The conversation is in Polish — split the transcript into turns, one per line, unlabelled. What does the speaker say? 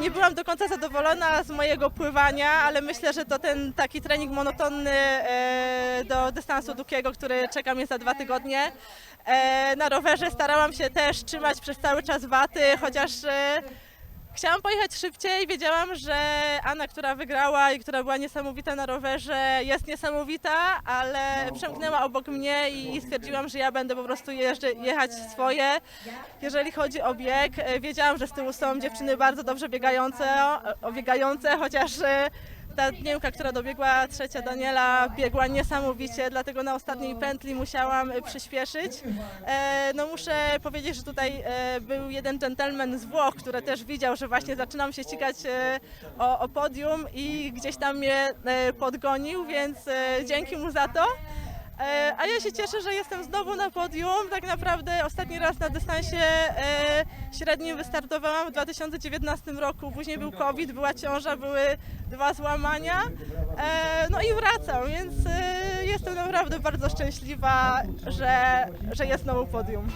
Nie byłam do końca zadowolona z mojego pływania, ale myślę, że to ten taki trening monotonny e, do dystansu długiego, który czeka mnie za dwa tygodnie. E, na rowerze starałam się też trzymać przez cały czas waty, chociaż e, chciałam pojechać szybciej. Wiedziałam, że Anna, która wygrała i która była niesamowita na rowerze, jest niesamowita, ale przemknęła obok mnie i stwierdziłam, że ja będę po prostu jechać swoje. Jeżeli chodzi o bieg, e, wiedziałam, że z tyłu są dziewczyny bardzo dobrze biegające, o biegające, chociaż e, ta Niemka, która dobiegła trzecia Daniela, biegła niesamowicie, dlatego na ostatniej pętli musiałam przyspieszyć. E, No muszę powiedzieć, że tutaj e, był jeden gentleman z Włoch, który też widział, że właśnie zaczynam się ścigać e, o, o podium i gdzieś tam mnie podgonił, więc dzięki mu za to. E, A ja się cieszę, że jestem znowu na podium. Tak naprawdę ostatni raz na dystansie e, średnim wystartowałam w 2019 roku. Później był COVID, była ciąża, były dwa złamania. E, No i wracam, więc jestem naprawdę bardzo szczęśliwa, że, że jest znowu podium.